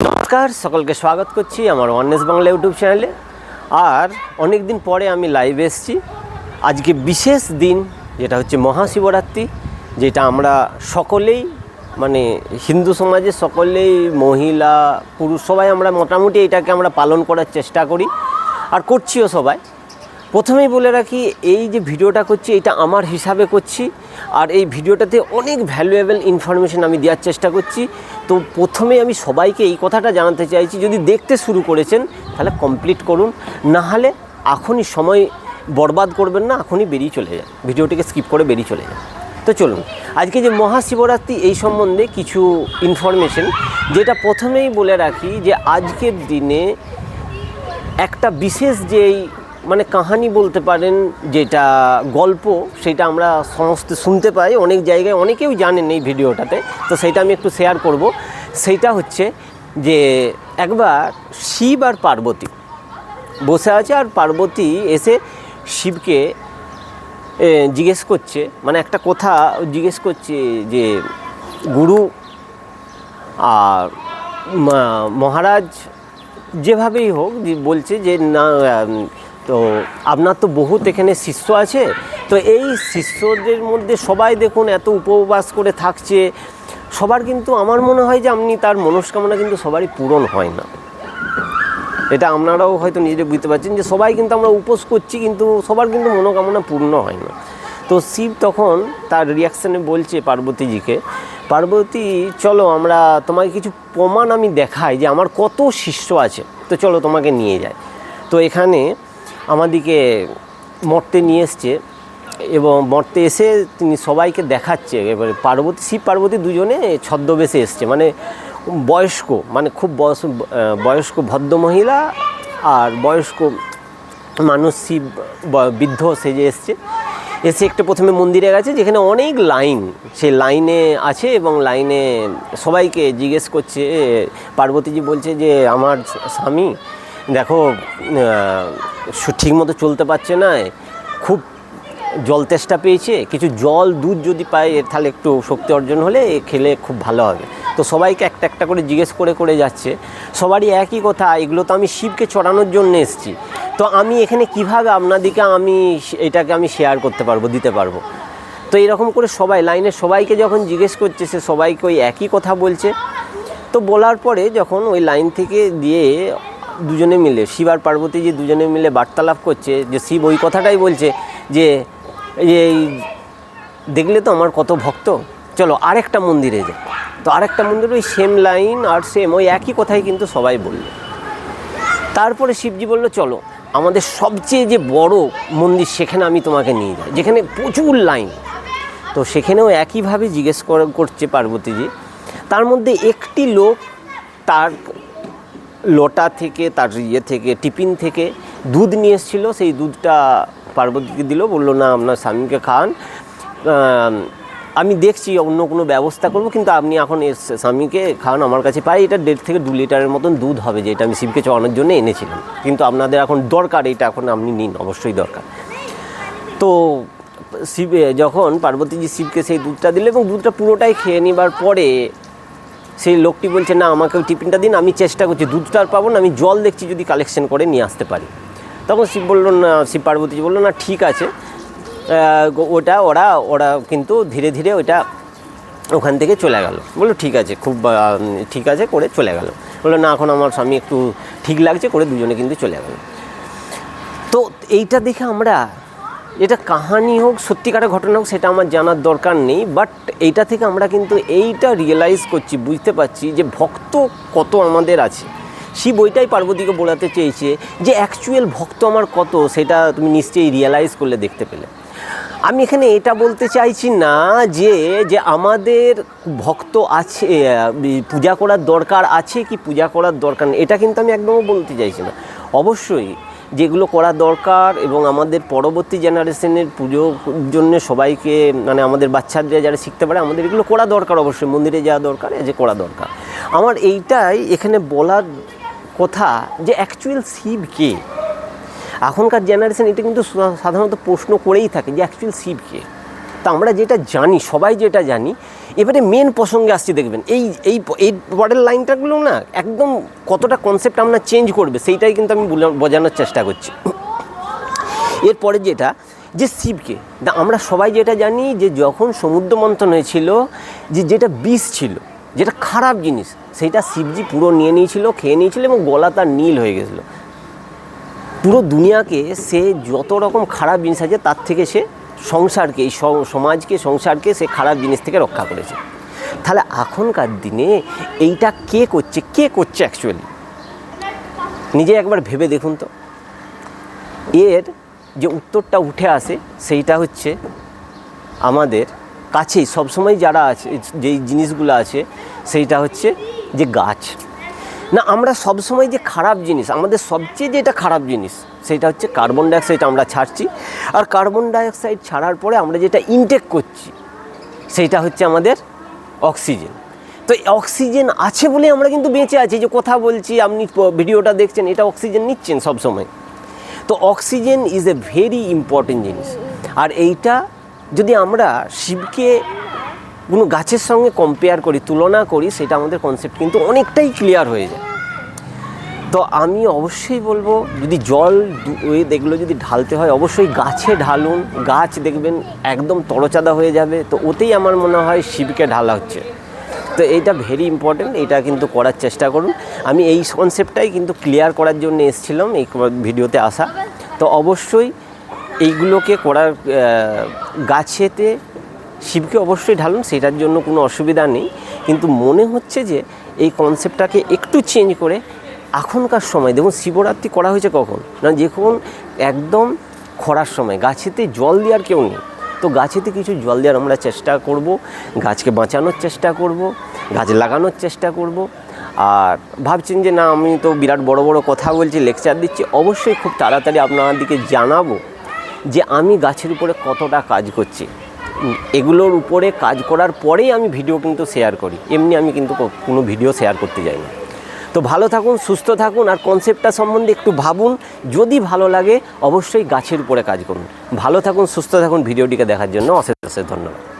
নমস্কার, সকলকে স্বাগত করছি আমার ওয়ানেস বাংলা ইউটিউব চ্যানেলে আর অনেক দিন পরে আমি লাইভে এসেছি। আজকে বিশেষ দিন, যেটা হচ্ছে মহাশিবরাত্রি, যেটা আমরা সকলেই মানে হিন্দু সমাজে সকলেই, মহিলা, পুরুষ, সবাই আমরা মোটামুটি এটাকে আমরা পালন করার চেষ্টা করি। আর করছিও সবাই। প্রথমেই বলে রাখি, এই যে ভিডিওটা করছি, এটা আমার হিসাবে করছি, আর এই ভিডিওটাতে অনেক ভ্যালুয়েবল ইনফরমেশন আমি দেওয়ার চেষ্টা করছি। তো প্রথমে আমি সবাইকে এই কথাটা জানাতে চাইছি, যদি দেখতে শুরু করেছেন, তাহলে কমপ্লিট করুন। না হলে এখনই সময় বরবাদ করবেন না, এখনই বেরিয়ে চলে যান। ভিডিওটিকে স্কিপ করে বেরিয়ে চলে যান। তো চলুন, আজকে যে মহাশিবরাত্রি এই সম্বন্ধে কিছু ইনফরমেশন যেটা প্রথমেই বলে রাখি যে আজকের দিনে একটা বিশেষ যেই মানে কাহানি বলতে পারেন, যেটা গল্প, সেটা আমরা সমস্ত শুনতে পাই। অনেক জায়গায় অনেকেই জানেন এই ভিডিওটাতে, তো সেটা আমি একটু শেয়ার করব। সেইটা হচ্ছে যে, একবার শিব আর পার্বতী বসে আছে আর পার্বতী এসে শিবকে জিজ্ঞেস করছে মানে একটা কথা জিজ্ঞেস করছে যে, গুরু আর মহারাজ যেভাবেই হোক বলছে যে, না তো আপনার তো বহুত এখানে শিষ্য আছে। তো এই শিষ্যদের মধ্যে সবাই দেখুন এত উপবাস করে থাকছে। সবার কিন্তু আমার মনে হয় যে আপনি তার মনস্কামনা কিন্তু সবারই পূরণ হয় না। এটা আপনারাও হয়তো নিজে বুঝতে পারছেন যে সবাই কিন্তু আমরা উপোস করছি কিন্তু সবার কিন্তু মনোকামনা পূর্ণ হয় না। তো শিব তখন তার রিয়াকশানে বলছে পার্বতীজিকে, পার্বতী, চলো আমরা তোমাকে কিছু প্রমাণ আমি দেখাই যে আমার কত শিষ্য আছে। তো চলো তোমাকে নিয়ে যায় তো এখানে আমাদিকে মর্তে নিয়ে এসছে এবং মর্তে এসে তিনি সবাইকে দেখাচ্ছে, এবারে পার্বতী, শিব পার্বতী দুজনে ছদ্মবেশে এসছে। মানে বয়স্ক মানে খুব বয়স, বয়স্ক ভদ্র মহিলা আর বয়স্ক মানুষ শিব, বৃদ্ধ সেজে এসছে। এসে একটা প্রথমে মন্দিরে গেছে, যেখানে অনেক লাইন, সেই লাইনে আছে এবং লাইনে সবাইকে জিজ্ঞেস করছে পার্বতীজি বলছে যে, আমার স্বামী, দেখো ঠিক মতো চলতে পারছে না খুব জল তেষ্টা পেয়েছে, কিছু জল, দুধ যদি পায় এর তাহলে একটু শক্তি অর্জন হলে খেলে খুব ভালো হবে। তো সবাইকে একটা একটা করে জিজ্ঞেস করে করে যাচ্ছে। সবারই একই কথা, এগুলো তো আমি শিবকে চড়ানোর জন্য এসেছি। তো আমি এখানে কীভাবে আপনাদিকে আমি এটাকে আমি শেয়ার করতে পারব, দিতে পারব? তো এরকম করে সবাই লাইনের সবাইকে যখন জিজ্ঞেস করছে, সে সবাইকে ওই একই কথা বলছে। তো বলার পরে যখন ওই লাইন থেকে দিয়ে দুজনে মিলে, শিব আর পার্বতী যে দুজনে মিলে বার্তালাপ করছে, যে শিব ওই কথাটাই বলছে যে এই দেখলে তো আমার কত ভক্ত। চলো আরেকটা মন্দিরে যাই। তো আরেকটা মন্দির ওই সেম লাইন আর সেম ওই একই কথাই কিন্তু সবাই বলল। তারপরে শিবজি বলল, চলো, আমাদের সবচেয়ে যে বড় মন্দির সেখানে আমি তোমাকে নিয়ে যাই। যেখানে প্রচুর লাইন তো সেখানেও একইভাবে জিজ্ঞেস কর- করছে পার্বতীজি। তার মধ্যে একটি লোক তার লোটা থেকে, তার ইয়ে থেকে, টিফিন থেকে দুধ নিয়ে এসেছিল। সেই দুধটা পার্বতীকে দিল, বলল, না, আপনার স্বামীকে খান। আমি দেখছি অন্য কোনো ব্যবস্থা করব, কিন্তু আপনি এখন এর স্বামীকে খান আমার কাছে। পাই এটা দেড় থেকে দু লিটারের মতন দুধ হবে, যেটা আমি শিবকে চড়ানোর জন্য এনেছিলাম। কিন্তু আপনাদের এখন দরকার, এটা এখন আপনি নিন, অবশ্যই দরকার। তো শিবে, যখন পার্বতীজি শিবকে সেই দুধটা দিল এবং দুধটা পুরোটাই খেয়ে নেবার পরে সেই লোকটি বলছে, না আমাকে ওই টিফিনটা দিন, আমি চেষ্টা করছি, দুধটা আর পাবো না, আমি জল দেখছি যদি কালেকশন করে নিয়ে আসতে পারি। তখন শিব বলল, না, শিব পার্বতীজি বলল, না, ঠিক আছে। ওটা, ওরা ওরা কিন্তু ধীরে ধীরে ওটা ওখান থেকে চলে গেল। বলল, ঠিক আছে, খুব ঠিক আছে, করে চলে গেল। বলল, না, এখন আমার স্বামী একটু ঠিক লাগছে, করে দুজনে কিন্তু চলে গেল। তো এইটা দেখে আমরা এটা কাহানি হোক, সত্যিকারের ঘটনা হোক, সেটা আমার জানার দরকার নেই। বাট এইটা থেকে আমরা কিন্তু এইটা রিয়েলাইজ করছি, বুঝতে পারছি যে ভক্ত কত আমাদের আছে। শিব বইটাই পার্বতীকে বোঝাতে চেয়েছে যে অ্যাকচুয়াল ভক্ত আমার কত, সেটা তুমি নিশ্চয়ই রিয়েলাইজ করলে দেখতে পেলে। আমি এখানে এটা বলতে চাইছি না যে যে আমাদের ভক্ত আছে পূজা করার দরকার আছে কি পূজা করার দরকার নেই, এটা কিন্তু আমি একদমও বলতে চাইছি না। অবশ্যই যেগুলো করা দরকার এবং আমাদের পরবর্তী জেনারেশনের পুজোর জন্য সবাইকে মানে আমাদের বাচ্চাদের যারা শিখতে পারে, আমাদের এগুলো করা দরকার অবশ্যই, মন্দিরে যাওয়া দরকার যে করা দরকার। আমার এইটাই এখানে বলার কথা যে অ্যাকচুয়াল শিব কে? এখনকার জেনারেশন এটা কিন্তু সাধারণত প্রশ্ন করেই থাকে যে অ্যাকচুয়াল শিব কে? তো আমরা যেটা জানি, সবাই যেটা জানি, এবারে মেন প্রসঙ্গে আসছি, দেখবেন, এই এই এই পরের লাইনটাগুলো না একদম কতটা কনসেপ্ট আমরা চেঞ্জ করবে, সেইটাই কিন্তু আমি বোঝানোর চেষ্টা করছি। এরপরে যেটা, যে শিবকে আমরা সবাই যেটা জানি, যে যখন সমুদ্র মন্থন হয়েছিল, যে যেটা বিষ ছিল, যেটা খারাপ জিনিস সেইটা শিবজি পুরো নিয়ে নিয়েছিল, খেয়ে নিয়েছিল এবং গলা তার নীল হয়ে গেছিল। পুরো দুনিয়াকে সে যত রকম খারাপ জিনিস আছে, তার থেকে সে সংসারকে, এই সমাজকে, সংসারকে সে খারাপ জিনিস থেকে রক্ষা করেছে। তাহলে এখনকার দিনে এইটা কে করছে? কে করছে অ্যাকচুয়ালি নিজে একবার ভেবে দেখুন তো। এর যে উত্তরটা উঠে আসে, সেইটা হচ্ছে আমাদের কাছেই, সবসময় যারা আছে, যেই জিনিসগুলো আছে, সেইটা হচ্ছে যে গাছ। না, আমরা সবসময় যে খারাপ জিনিস, আমাদের সবচেয়ে যেটা খারাপ জিনিস, সেটা হচ্ছে কার্বন ডাইঅক্সাইড আমরা ছাড়ছি। আর কার্বন ডাইঅক্সাইড ছাড়ার পরে আমরা যেটা ইনটেক করছি সেইটা হচ্ছে আমাদের অক্সিজেন তো অক্সিজেন আছে বলে আমরা কিন্তু বেঁচে আছি, যে কথা বলছি, আপনি ভিডিওটা দেখছেন, এটা অক্সিজেন নিচ্ছেন সবসময়। তো oxygen is a very important জিনিস। আর এইটা যদি আমরা শিবকে কোনো গাছের সঙ্গে কম্পেয়ার করি, তুলনা করি, সেটা আমাদের কনসেপ্ট কিন্তু অনেকটাই ক্লিয়ার হয়ে যায়। তো আমি অবশ্যই বলব, যদি জল দু- ওই এগুলো যদি ঢালতে হয়, অবশ্যই গাছে ঢালুন। গাছ দেখবেন একদম তরচাদা হয়ে যাবে। তো ওতেই আমার মনে হয় শিবকে ঢালা হচ্ছে। তো এইটা ভেরি ইম্পর্টেন্ট এটা কিন্তু করার চেষ্টা করুন। আমি এই কনসেপ্টটাই কিন্তু ক্লিয়ার করার জন্য এসেছিলাম, এই ভিডিওতে আসা। তো অবশ্যই এইগুলোকে করার গাছেতে শিবকে অবশ্যই ঢালুন, সেটার জন্য কোনো অসুবিধা নেই। কিন্তু মনে হচ্ছে যে এই কনসেপ্টটাকে একটু চেঞ্জ করে এখনকার সময়, দেখুন শিবরাত্রি করা হয়েছে কখন? না যখন একদম খরার সময়, গাছেতে জল দেওয়ার কেউ নেই। তো গাছেতে কিছু জল দেওয়ার আমরা চেষ্টা করব, গাছকে বাঁচানোর চেষ্টা করব, গাছ লাগানোর চেষ্টা করব। আর ভাবছেন যে না, আমি তো বিরাট বড় বড় কথা বলছি লেকচার দিচ্ছি, অবশ্যই খুব তাড়াতাড়ি আপনাদেরকে জানাব যে আমি গাছের উপরে কতটা কাজ করছি। এগুলোর উপরে কাজ করার পরেই আমি ভিডিও কিন্তু শেয়ার করি। এমনি আমি কিন্তু কোনো ভিডিও শেয়ার করতে যাই না। তো ভালো থাকুন, সুস্থ থাকুন আর কনসেপ্টটা সম্বন্ধে একটু ভাবুন। যদি ভালো লাগে, অবশ্যই গাছের উপরে কাজ করুন। ভালো থাকুন, সুস্থ থাকুন ভিডিওটিকে দেখার জন্য অশেষ অশেষ ধন্যবাদ।